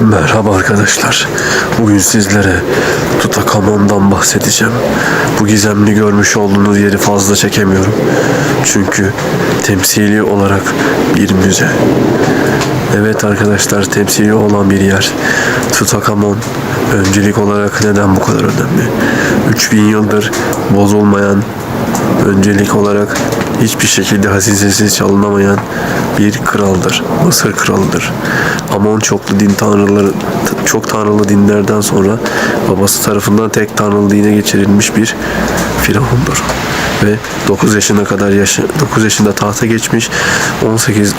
Merhaba arkadaşlar. Bugün sizlere Tutankhamun'dan bahsedeceğim. Bu gizemli görmüş olduğunuz yeri fazla çekemiyorum. Çünkü temsili olarak bir müze. Evet arkadaşlar temsili olan bir yer. Tutankhamun öncelik olarak neden bu kadar önemli? 3000 yıldır bozulmayan öncelik olarak hiçbir şekilde hazinesiz çalınamayan bir kraldır. Mısır kralıdır. Amon çoklu din tanrıları çok tanrılı dinlerden sonra babası tarafından tek tanrılı dine geçirilmiş bir firavundur. Ve 9 yaşına kadar yaşı 9 yaşında tahta geçmiş. 18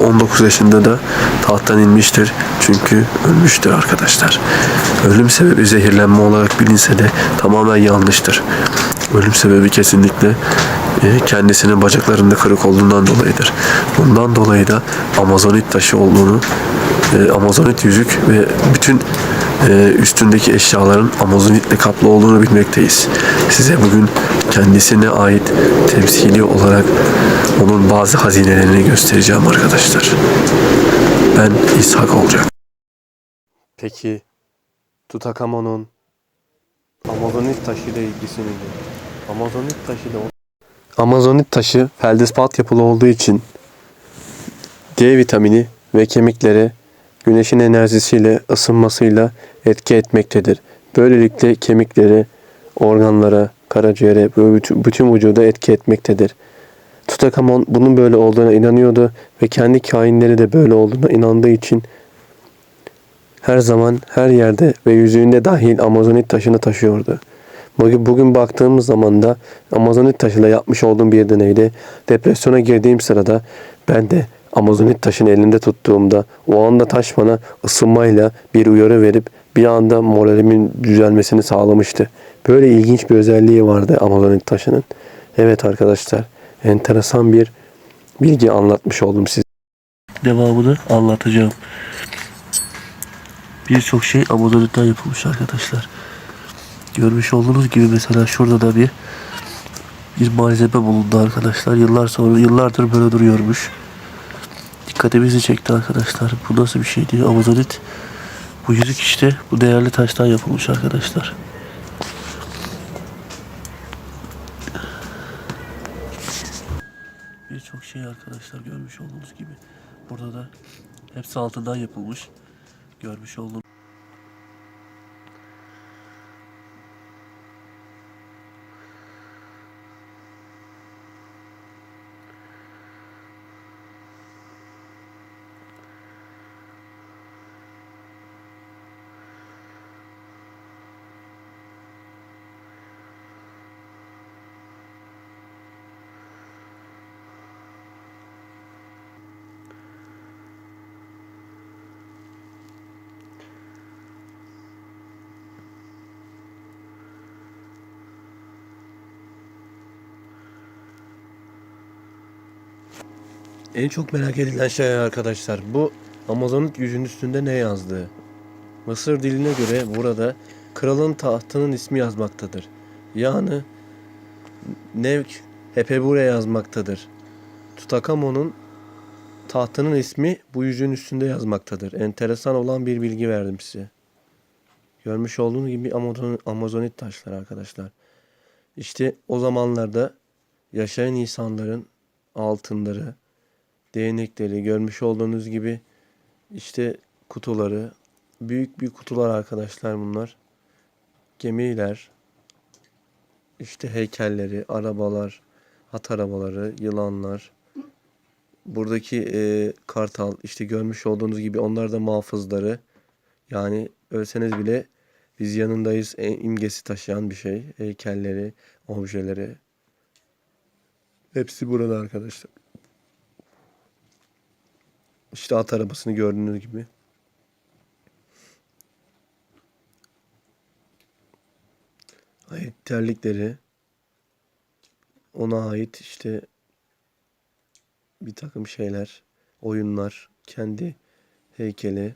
19 yaşında da tahttan inmiştir. Çünkü ölmüştür arkadaşlar. Ölüm sebebi zehirlenme olarak bilinse de tamamen yanlıştır. Ölüm sebebi kesinlikle e, kendisinin bacaklarında kırık olduğundan dolayıdır. Bundan dolayı da Amazonit taşı olduğunu, e, Amazonit yüzük ve bütün e, üstündeki eşyaların Amazonitle kaplı olduğunu bilmekteyiz. Size bugün kendisine ait temsili olarak onun bazı hazinelerini göstereceğim arkadaşlar. Ben İshak olacak. Peki Tutankhamun'un Amazonit taşı ile ilgisi nedir? Amazonit taşı da Amazonit taşı feldespat yapılı olduğu için D vitamini ve kemiklere güneşin enerjisiyle ısınmasıyla etki etmektedir. Böylelikle kemiklere, organlara, karaciğere ve bütün, vücuda etki etmektedir. Tutankhamon bunun böyle olduğuna inanıyordu ve kendi kainleri de böyle olduğuna inandığı için her zaman her yerde ve yüzüğünde dahil Amazonit taşını taşıyordu. Bugün, bugün baktığımız zaman da Amazonit taşıyla yapmış olduğum bir deneyde depresyona girdiğim sırada ben de Amazonit taşını elinde tuttuğumda o anda taş bana ısınmayla bir uyarı verip bir anda moralimin düzelmesini sağlamıştı. Böyle ilginç bir özelliği vardı Amazonit taşının. Evet arkadaşlar enteresan bir bilgi anlatmış oldum size. Devamını anlatacağım. Birçok şey Amazonit'ten yapılmış arkadaşlar. Görmüş olduğunuz gibi mesela şurada da bir bir malzeme bulundu arkadaşlar. Yıllar sonra yıllardır böyle duruyormuş. Dikkatimizi çekti arkadaşlar. Bu nasıl bir şey diye Amazonit. Bu yüzük işte bu değerli taştan yapılmış arkadaşlar. Birçok şey arkadaşlar görmüş olduğunuz gibi. Burada da hepsi altından yapılmış. Görmüş olduğunuz En çok merak edilen şey arkadaşlar bu Amazonit yüzün üstünde ne yazdığı. Mısır diline göre burada kralın tahtının ismi yazmaktadır. Yani Nevk Hepebure yazmaktadır. Tutankhamun'un tahtının ismi bu yüzün üstünde yazmaktadır. Enteresan olan bir bilgi verdim size. Görmüş olduğunuz gibi Amazon, Amazonit taşlar arkadaşlar. İşte o zamanlarda yaşayan insanların altınları, değnekleri görmüş olduğunuz gibi işte kutuları büyük büyük kutular arkadaşlar bunlar. Gemiler işte heykelleri arabalar at arabaları yılanlar. Buradaki e, kartal işte görmüş olduğunuz gibi onlar da muhafızları. Yani ölseniz bile biz yanındayız e, imgesi taşıyan bir şey. Heykelleri objeleri hepsi burada arkadaşlar. İşte at arabasını gördüğünüz gibi. Ait terlikleri ona ait işte bir takım şeyler, oyunlar, kendi heykeli.